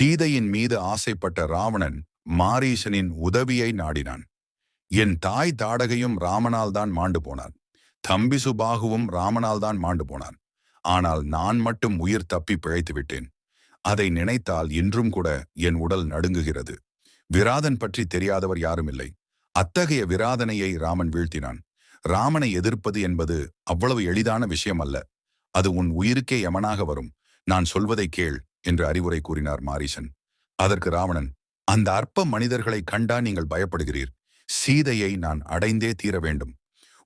சீதையின் மீது ஆசைப்பட்ட ராவணன் மாரீசனின் உதவியை நாடினான். என் தாய் தாடகையும் ராமனால் தான் மாண்டு போனான். தம்பி சுபாகுவும் ராமனால் தான் மாண்டு போனான். ஆனால் நான் மட்டும் உயிர் தப்பி பிழைத்து விட்டேன். அதை நினைத்தால் இன்றும் கூட என் உடல் நடுங்குகிறது. விராதன் பற்றி தெரியாதவர் யாரும் இல்லை அத்தகைய விராதனையை ராமன் வீழ்த்தினான். ராமனை எதிர்ப்பது என்பது அவ்வளவு எளிதான விஷயம் அல்ல அது உன் உயிருக்கே யமனாக வரும். நான் சொல்வதை கேள். என்று அறிவுரை கூறினார் மாரீசன். அதற்கு ராவணன் அந்த அற்ப மனிதர்களை கண்டா நீங்கள் பயப்படுகிறீர். சீதையை நான் அடைந்தே தீர வேண்டும்.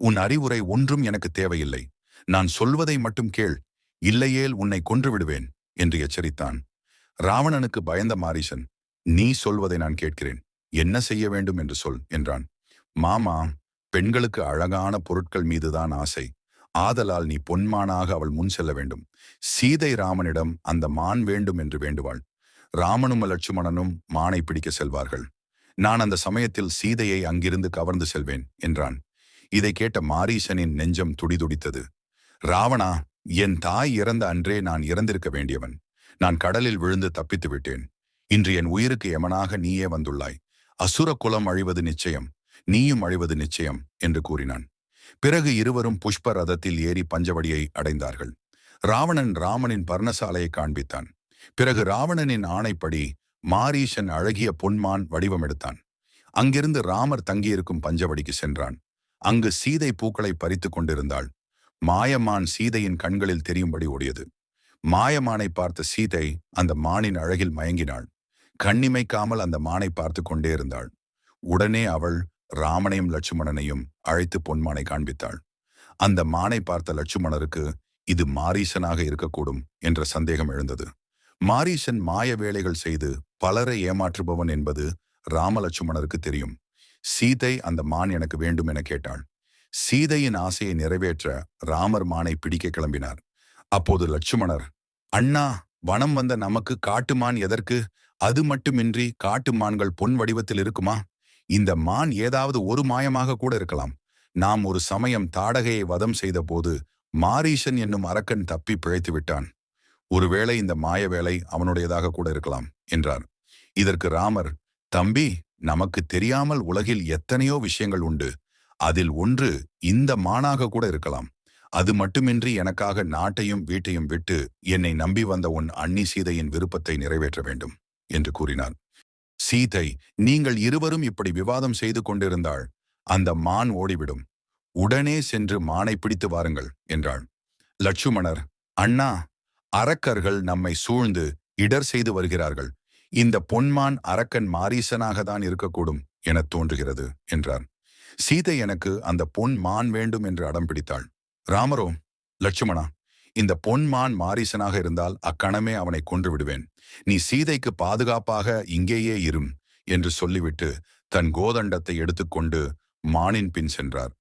உன் அறிவுரை ஒன்றும் எனக்கு தேவையில்லை. நான் சொல்வதை மட்டும் கேள். இல்லையேல் உன்னை கொன்று விடுவேன் என்று எச்சரித்தான். ராவணனுக்கு பயந்த மாரீசன் நீ சொல்வதை நான் கேட்கிறேன். என்ன செய்ய வேண்டும் என்று சொல் என்றான். மாமா பெண்களுக்கு அழகான பொருட்கள் மீதுதான் ஆசை. ஆதலால் நீ பொன்மானாக அவள் முன் செல்ல வேண்டும். சீதை ராமனிடம் அந்த மான் வேண்டும் என்று வேண்டுவாள். ராமனும் லட்சுமணனும் மானை பிடிக்க செல்வார்கள். நான் அந்த சமயத்தில் சீதையை அங்கிருந்து கவர்ந்து செல்வேன் என்றான். இதை கேட்ட மாரீசனின் நெஞ்சம் துடிதுடித்தது. ராவணா என் தாய் இறந்த அன்றே நான் இறந்திருக்க வேண்டியவன். நான் கடலில் விழுந்து தப்பித்து விட்டேன். இன்று என் உயிருக்கு எமனாக நீயே வந்துள்ளாய். அசுர குலம் அழிவது நிச்சயம். நீயும் அழிவது நிச்சயம் என்று கூறினான். பிறகு இருவரும் புஷ்ப ரதத்தில் ஏறி பஞ்சவடியை அடைந்தார்கள். ராவணன் ராமனின் பர்ணசாலையை காண்பித்தான். பிறகு ராவணனின் ஆணைப்படி மாரீசன் அழகிய பொன்மான் வடிவமெடுத்தான் அங்கிருந்து ராமர் தங்கியிருக்கும் பஞ்சவடிக்கு சென்றான். அங்கு சீதை பூக்களை பறித்து கொண்டிருந்தாள். மாயமான் சீதையின் கண்களில் தெரியும்படி ஓடியது. மாயமானை பார்த்த சீதை அந்த மானின் அழகில் மயங்கினாள். கண்ணிமைக்காமல் அந்த மானை பார்த்து கொண்டே இருந்தாள். உடனே அவள் ராமனையும் லட்சுமணனையும் அழைத்து பொன்மானை காண்பித்தாள். அந்த மானை பார்த்த லட்சுமணருக்கு இது மாரீசனாக இருக்கக்கூடும் என்ற சந்தேகம் எழுந்தது. மாரீசன் மாய வேலைகள் செய்து பலரை ஏமாற்றுபவன் என்பது ராமலட்சுமணருக்கு தெரியும். சீதை அந்த மான் எனக்கு வேண்டும் என கேட்டாள். சீதையின் ஆசையை நிறைவேற்ற ராமர் மானை பிடிக்க கிளம்பினார். அப்போது லட்சுமணர் அண்ணா வனம் வந்த நமக்கு காட்டுமான் எதற்கு? அது மட்டுமின்றி காட்டு மான்கள் பொன் வடிவத்தில் இருக்குமா? இந்த மான் ஏதாவது ஒரு மாயமாக கூட இருக்கலாம். நாம் ஒரு சமயம் தாடகையை வதம் செய்த போது மாரீசன் என்னும் அரக்கன் தப்பி பிழைத்து விட்டான். ஒருவேளை இந்த மாய வேலை அவனுடையதாக கூட இருக்கலாம் என்றார். இதற்கு ராமர் தம்பி நமக்கு தெரியாமல் உலகில் எத்தனையோ விஷயங்கள் உண்டு. அதில் ஒன்று இந்த மானாக கூட இருக்கலாம். அது மட்டுமின்றி எனக்காக நாட்டையும் வீட்டையும் விட்டு என்னை நம்பி வந்த உன் அன்னி சீதையின் விருப்பத்தை நிறைவேற்ற வேண்டும் என்று கூறினார். சீதை நீங்கள் இருவரும் இப்படி விவாதம் செய்து கொண்டிருந்தாள் அந்த மான் ஓடிவிடும். உடனே சென்று மானை பிடித்து வாருங்கள் என்றாள். லட்சுமணர் அண்ணா அரக்கர்கள் நம்மை சூழ்ந்து இடர் செய்து வருகிறார்கள். இந்த பொன்மான் அரக்கன் மாரீசனாக தான் இருக்கக்கூடும் எனத் தோன்றுகிறது என்றார். சீதை எனக்கு அந்த பொன் மான் வேண்டும் என்று அடம் பிடித்தாள். ராமரோ லட்சுமணா இந்த பொன்மான் மாரீசனாக இருந்தால் அக்கணமே அவனை கொன்று விடுவேன். நீ சீதைக்கு பாதுகாப்பாக இங்கேயே இரும் என்று சொல்லிவிட்டு தன் கோதண்டத்தை எடுத்துக்கொண்டு மானின் பின் சென்றார்.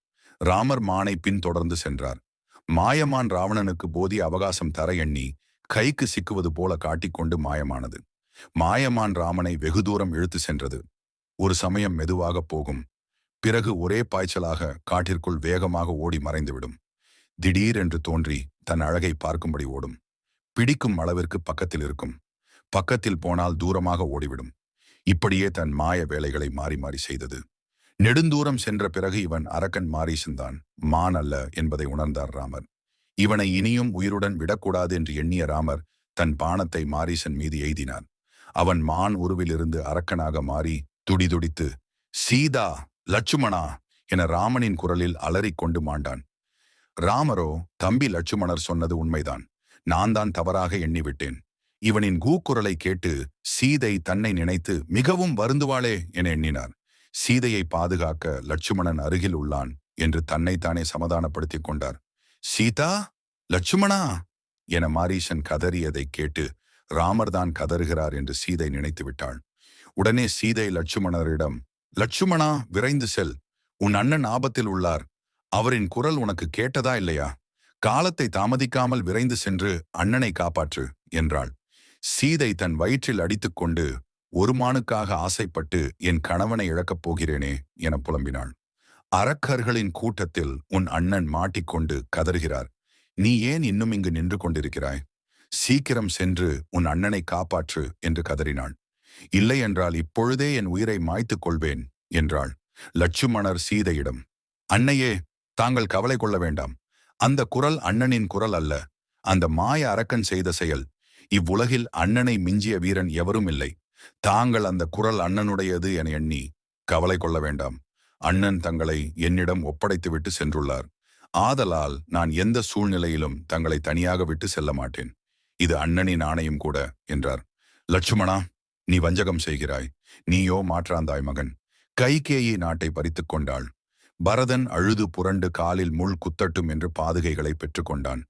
ராமர் மானை பின்தொடர்ந்து சென்றார். மாயமான் ராவணனுக்கு போதிய அவகாசம் தர எண்ணி கைக்கு சிக்குவது போல காட்டிக்கொண்டு மாயமானது. மாயமான் ராமனை வெகு தூரம் இழுத்து சென்றது. ஒரு சமயம் மெதுவாக போகும். பிறகு ஒரே பாய்ச்சலாக காட்டிற்குள் வேகமாக ஓடி மறைந்துவிடும். திடீரென்று தோன்றி தன் அழகை பார்க்கும்படி ஓடும். பிடிக்கும் அளவிற்கு பக்கத்தில் இருக்கும். பக்கத்தில் போனால் தூரமாக ஓடிவிடும். இப்படியே தன் மாய வேலைகளை மாறி மாறி செய்தது. நெடுந்தூரம் சென்ற பிறகு இவன் அரக்கன் மாரீசன்தான். மான் அல்ல என்பதை உணர்ந்தார் ராமர். இவனை இனியும் உயிருடன் விடக்கூடாது என்று எண்ணிய ராமர் தன் பானத்தை மாரீசன் மீது எய்தினார். அவன் மான் உருவிலிருந்து அரக்கனாக மாறி துடிதுடித்து சீதா லட்சுமணா என ராமனின் குரலில் அலறிக் கொண்டு மாண்டான். ராமரோ தம்பி லட்சுமணர் சொன்னது உண்மைதான். நான் தான் தவறாக எண்ணிவிட்டேன். இவனின் கூக்குரலை கேட்டு சீதை தன்னை நினைத்து மிகவும் வருந்துவாளே என எண்ணினார். சீதையை பாதுகாக்க லட்சுமணன் அருகில் உள்ளான் என்று தன்னைத்தானே சமாதானப்படுத்திக் கொண்டார். சீதா லட்சுமணா என மாரீசன் கதறியதைக் கேட்டு ராமர்தான் கதறுகிறார் என்று சீதை நினைத்து விட்டாள். உடனே சீதை லட்சுமணரிடம் லட்சுமணா விரைந்து செல். உன் அண்ணன் ஆபத்தில் உள்ளார். அவரின் குரல் உனக்கு கேட்டதா இல்லையா? காலத்தை தாமதிக்காமல் விரைந்து சென்று அண்ணனை காப்பாற்று என்றாள். சீதை தன் வயிற்றில் அடித்துக்கொண்டு ஒரு மானுக்காக ஆசைப்பட்டு என் கணவனை இழக்கப் போகிறேனே என புலம்பினாள். அரக்கர்களின் கூட்டத்தில் உன் அண்ணன் மாட்டிக்கொண்டு கதறுகிறார். நீ ஏன் இன்னும் இங்கு நின்று கொண்டிருக்கிறாய்? சீக்கிரம் சென்று உன் அண்ணனை காப்பாற்று என்று கதறினாள். இல்லை என்றால் இப்பொழுதே என் உயிரை மாய்த்துக் கொள்வேன் என்றாள் லட்சுமணர் சீதையிடம். அன்னையே தாங்கள் கவலை கொள்ள வேண்டாம். அந்த குரல் அண்ணனின் குரல் அல்ல. அந்த மாய அரக்கன் செய்த செயல். இவ்வுலகில் அண்ணனை மிஞ்சிய வீரன் எவரும் இல்லை. தாங்கள் அந்த குரல் அண்ணனுடையது என எண்ணி கவலை கொள்ள வேண்டாம். அண்ணன் தங்களை என்னிடம் ஒப்படைத்துவிட்டு சென்றுள்ளார். ஆதலால் நான் எந்த சூழ்நிலையிலும் தங்களை தனியாக விட்டு செல்ல மாட்டேன். இது அண்ணனின் ஆணையும் கூட என்றார். லட்சுமணா நீ வஞ்சகம் செய்கிறாய். நீயோ மாற்றாந்தாய் மகன். கைகேயி நாட்டை பறித்துக் கொண்டாள். பரதன் அழுது புரண்டு காலில் முள் குத்தட்டும் என்று பாதுகைகளை பெற்றுக்கொண்டான்.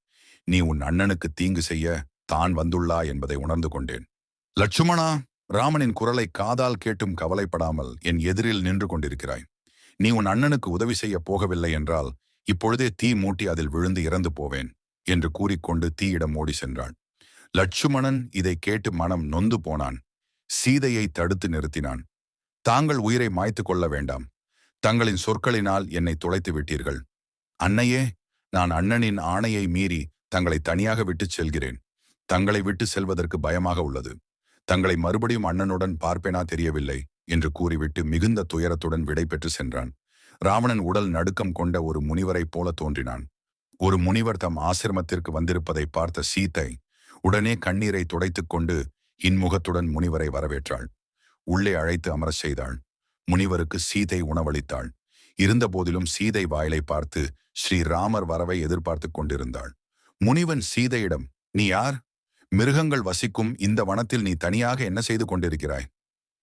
நீ உன் அண்ணனுக்கு தீங்கு செய்ய தான் வந்துள்ளா என்பதை உணர்ந்து கொண்டேன். லட்சுமணா ராமனின் குரலை காதால் கேட்டும் கவலைப்படாமல் என் எதிரில் நின்று கொண்டிருக்கிறாய். நீ உன் அண்ணனுக்கு உதவி செய்ய போகவில்லை என்றால் இப்பொழுதே தீ மூட்டி அதில் விழுந்து இறந்து போவேன் என்று கூறிக்கொண்டு தீயிடம் ஓடி சென்றாள். லட்சுமணன் இதை கேட்டு மனம் நொந்து போனான். சீதையை தடுத்து நிறுத்தினான். தாங்கள் உயிரை மாய்த்து கொள்ள வேண்டாம். தங்களின் சொற்களினால் என்னை துளைத்து விட்டீர்கள் அன்னையே நான் அண்ணனின் ஆணையை மீறி தங்களை தனியாக விட்டுச் செல்கிறேன். தங்களை விட்டு செல்வதற்கு பயமாக உள்ளது. தங்களை மறுபடியும் அண்ணனுடன் பார்ப்பேனா தெரியவில்லை என்று கூறிவிட்டு மிகுந்த துயரத்துடன் விடை பெற்று சென்றான். ராவணன் உடல் நடுக்கம் கொண்ட ஒரு முனிவரைப் போல தோன்றினான். ஒரு முனிவர் தம் ஆசிரமத்திற்கு வந்திருப்பதை பார்த்த சீத்தை உடனே கண்ணீரை துடைத்துக் கொண்டு இன்முகத்துடன் முனிவரை வரவேற்றாள். உள்ளே அழைத்து அமரச் செய்தாள். முனிவருக்கு சீதை உணவளித்தாள். இருந்தபோதிலும் சீதை வாயிலை பார்த்து ஸ்ரீராமர் வரவை எதிர்பார்த்து கொண்டிருந்தாள். முனிவன் சீதையிடம் நீ யார்? மிருகங்கள் வசிக்கும் இந்த வனத்தில் நீ தனியாக என்ன செய்து கொண்டிருக்கிறாய்?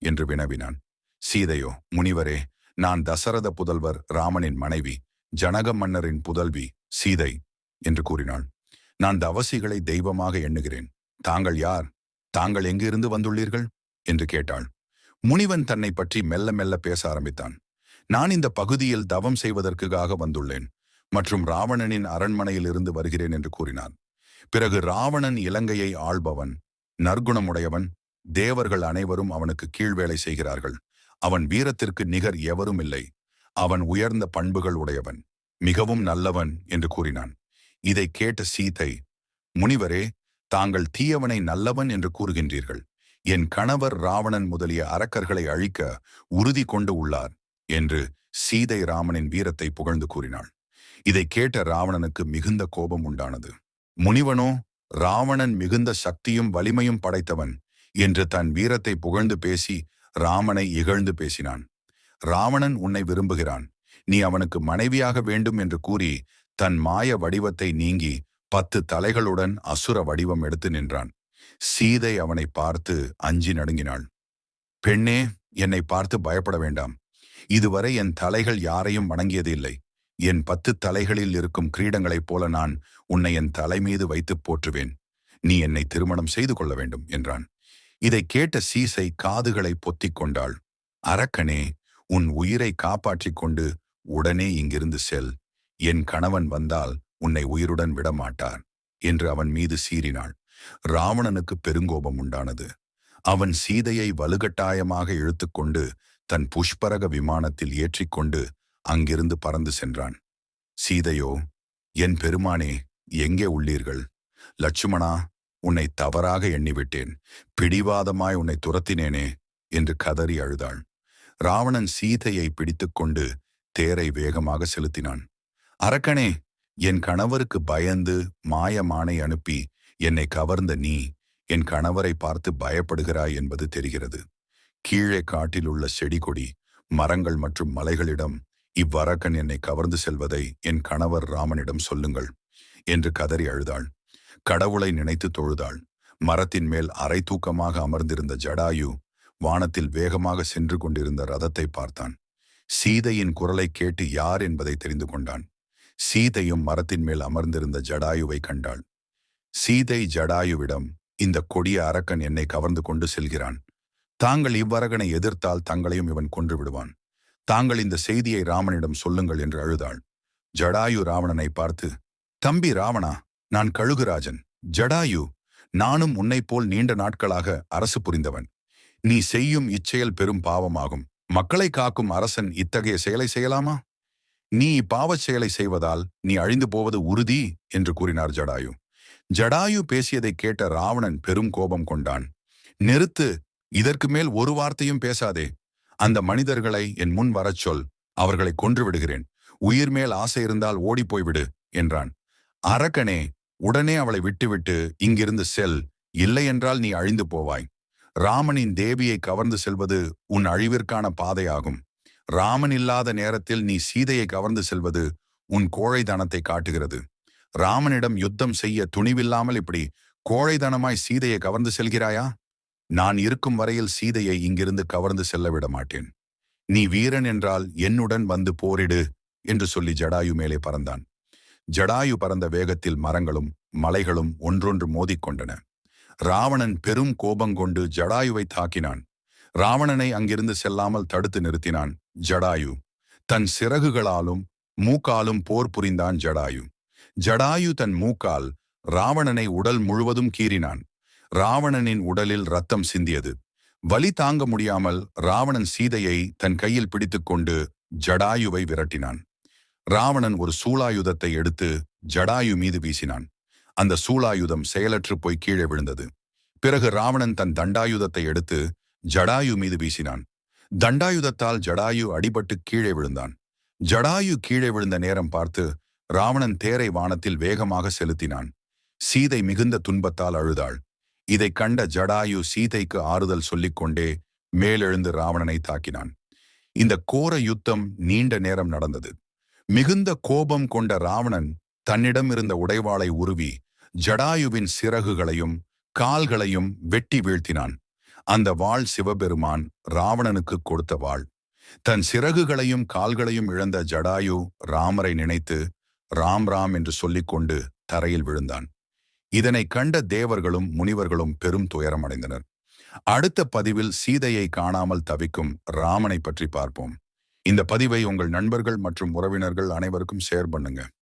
என்று வினவினான். சீதையோ முனிவரே நான் தசரத புதல்வர் ராமனின் மனைவி ஜனக மன்னரின் புதல்வி சீதை என்று கூறினாள். நான் தவசிகளை தெய்வமாக எண்ணுகிறேன். தாங்கள் யார்? தாங்கள் எங்கிருந்து வந்துள்ளீர்கள்? என்று கேட்டாள். முனிவன் தன்னை பற்றி மெல்ல மெல்ல பேச ஆரம்பித்தான். நான் இந்த பகுதியில் தவம் செய்வதற்காக வந்துள்ளேன் மற்றும் ராவணனின் அரண்மனையில் இருந்து வருகிறேன் என்று கூறினான். பிறகு ராவணன் இலங்கையை ஆள்பவன் நற்குணமுடையவன் தேவர்கள் அனைவரும் அவனுக்கு கீழ்வேலை செய்கிறார்கள். அவன் வீரத்திற்கு நிகர் எவரும் இல்லை. அவன் உயர்ந்த பண்புகள் உடையவன் மிகவும் நல்லவன் என்று கூறினான். இதை கேட்ட சீதை முனிவரே தாங்கள் தீயவனை நல்லவன் என்று கூறுகின்றீர்கள். என் கணவர் ராவணன் முதலிய அரக்கர்களை அழிக்க உறுதி கொண்டு உள்ளார் என்று சீதை ராமனின் வீரத்தை புகழ்ந்து கூறினாள். இதை கேட்ட ராவணனுக்கு மிகுந்த கோபம் உண்டானது. முனிவனோ ராவணன் மிகுந்த சக்தியும் வலிமையும் படைத்தவன் என்று தன் வீரத்தை புகழ்ந்து பேசி ராமனை இகழ்ந்து பேசினான். ராவணன் உன்னை விரும்புகிறான். நீ அவனுக்கு மனைவியாக வேண்டும் என்று கூறி தன் மாய வடிவத்தை நீங்கி பத்து தலைகளுடன் அசுர வடிவம் எடுத்து நின்றான். சீதை அவனை பார்த்து அஞ்சி நடுங்கினாள். பெண்ணே என்னை பார்த்து பயப்பட வேண்டாம். இதுவரை என் தலைகள் யாரையும் வணங்கியது இல்லை. என் பத்து தலைகளில் இருக்கும் கிரீடங்களைப் போல நான் உன்னை என் தலை மீது வைத்துப் போற்றுவேன். நீ என்னை திருமணம் செய்து கொள்ள வேண்டும் என்றான். இதை கேட்ட சீசை காதுகளை பொத்திக் கொண்டாள். அரக்கனே உன் உயிரை காப்பாற்றிக் கொண்டு உடனே இங்கிருந்து செல். என் கணவன் வந்தால் உன்னை உயிருடன் விடமாட்டார் என்று அவன் மீது சீறினாள். ராவணனுக்கு பெருங்கோபம் உண்டானது. அவன் சீதையை வலுகட்டாயமாக இழுத்துக்கொண்டு தன் புஷ்பரக விமானத்தில் ஏற்றிக்கொண்டு அங்கிருந்து பறந்து சென்றான். சீதையோ என் பெருமானே எங்கே உள்ளீர்கள்? லட்சுமணா உன்னை தவறாக எண்ணிவிட்டேன். பிடிவாதமாய் உன்னை துரத்தினேனே என்று கதறி அழுதாள். ராவணன் சீதையை பிடித்துக்கொண்டு தேரை வேகமாக செலுத்தினான். அரக்கனே என் கணவருக்கு பயந்து மாயமானை அனுப்பி என்னை கவர்ந்த நீ என் கணவரை பார்த்து பயப்படுகிறாய் என்பது தெரிகிறது. கீழே காட்டில் உள்ள செடி கொடி மரங்கள் மற்றும் மலைகளிடம் இவ்வரக்கன் என்னை கவர்ந்து செல்வதை என் கணவர் ராமனிடம் சொல்லுங்கள் என்று கதறி அழுதாள். கடவுளை நினைத்து தொழுதாள். மரத்தின் மேல் அரை தூக்கமாக அமர்ந்திருந்த ஜடாயு வானத்தில் வேகமாக சென்று கொண்டிருந்த ரதத்தை பார்த்தான். சீதையின் குரலை கேட்டு யார் என்பதை தெரிந்து கொண்டான். சீதையும் மரத்தின் மேல் அமர்ந்திருந்த ஜடாயுவை கண்டாள். சீதை ஜடாயுவிடம் இந்த கொடிய அரக்கன் என்னை கவர்ந்து கொண்டு செல்கிறான். தாங்கள் இவ்வரகனை எதிர்த்தால் தங்களையும் இவன் கொன்று விடுவான். தாங்கள் இந்த செய்தியை ராமனிடம் சொல்லுங்கள் என்று அழுதாள். ஜடாயு ராவணனை பார்த்து தம்பி ராவணா நான் கழுகுராஜன். ஜடாயு நானும் உன்னைப் போல் நீண்ட நாட்களாக அரசு புரிந்தவன். நீ செய்யும் இச்செயல் பெரும் பாவமாகும். மக்களை காக்கும் அரசன் இத்தகைய செயலை செய்யலாமா? நீ பாவச் செயலை செய்வதால் நீ அழிந்து போவது உறுதி என்று கூறினார் ஜடாயு. ஜடாயு பேசியதை கேட்ட ராவணன் பெரும் கோபம் கொண்டான். நிறுத்து இதற்கு மேல் ஒரு வார்த்தையும் பேசாதே. அந்த மனிதர்களை என் முன் வரச் சொல். அவர்களை கொன்று விடுகிறேன். உயிர் மேல் ஆசை இருந்தால் ஓடிப்போய்விடு என்றான். அரக்கனே உடனே அவளை விட்டுவிட்டு இங்கிருந்து செல். இல்லையென்றால் நீ அழிந்து போவாய். ராமனின் தேவியை கவர்ந்து செல்வது உன் அழிவிற்கான பாதையாகும். ராமன் இல்லாத நேரத்தில் நீ சீதையை கவர்ந்து செல்வது உன் கோழைதனத்தை காட்டுகிறது. ராமனிடம் யுத்தம் செய்ய துணிவில்லாமல் இப்படி கோழைதனமாய் சீதையை கவர்ந்து செல்கிறாயா? நான் இருக்கும் வரையில் சீதையை இங்கிருந்து கவர்ந்து செல்ல விட மாட்டேன். நீ வீரன் என்றால் என்னுடன் வந்து போரிடு என்று சொல்லி ஜடாயு மேலே பறந்தான். ஜடாயு பறந்த வேகத்தில் மரங்களும் மலைகளும் ஒன்றொன்று மோதிக்கொண்டன. ராவணன் பெரும் கோபங்கொண்டு ஜடாயுவை தாக்கினான். ராவணனை அங்கிருந்து செல்லாமல் தடுத்து நிறுத்தினான் ஜடாயு. தன் சிறகுகளாலும் மூக்காலும் போர் புரிந்தான் ஜடாயு. ஜடாயு தன் மூக்கால் ராவணனை உடல் முழுவதும் கீறினான். ராவணனின் உடலில் ரத்தம் சிந்தியது. வலி தாங்க முடியாமல் ராவணன் சீதையை தன் கையில் பிடித்துக்கொண்டு ஜடாயுவை விரட்டினான். ராவணன் ஒரு சூளாயுதத்தை எடுத்து ஜடாயு மீது வீசினான். அந்த சூளாயுதம் செயலற்று போய் கீழே விழுந்தது. பிறகு ராவணன் தன் தண்டாயுதத்தை எடுத்து ஜடாயு மீது வீசினான். தண்டாயுதத்தால் ஜடாயு அடிபட்டு கீழே விழுந்தான். ஜடாயு கீழே விழுந்த நேரம் பார்த்து ராவணன் தேரை வானத்தில் வேகமாக செலுத்தினான். சீதை மிகுந்த துன்பத்தால் அழுதாள். இதைக் கண்ட ஜடாயு சீதைக்கு ஆறுதல் சொல்லிக்கொண்டே மேலெழுந்து ராவணனை தாக்கினான். இந்த கோர யுத்தம் நீண்ட நேரம் நடந்தது. மிகுந்த கோபம் கொண்ட ராவணன் தன்னிடம் இருந்த உடைவாளை உருவி ஜடாயுவின் சிறகுகளையும் கால்களையும் வெட்டி வீழ்த்தினான். அந்த வாள் சிவபெருமான் ராவணனுக்கு கொடுத்த வாள். தன் சிறகுகளையும் கால்களையும் இழந்த ஜடாயு ராமரை நினைத்து ராம் ராம் என்று சொல்லிக்கொண்டு தரையில் விழுந்தான். இதனை கண்ட தேவர்களும் முனிவர்களும் பெரும் துயரமடைந்தனர். அடுத்த பதிவில் சீதையை காணாமல் தவிக்கும் ராமனை பற்றி பார்ப்போம். இந்த பதிவை உங்கள் நண்பர்கள் மற்றும் உறவினர்கள் அனைவருக்கும் ஷேர் பண்ணுங்க.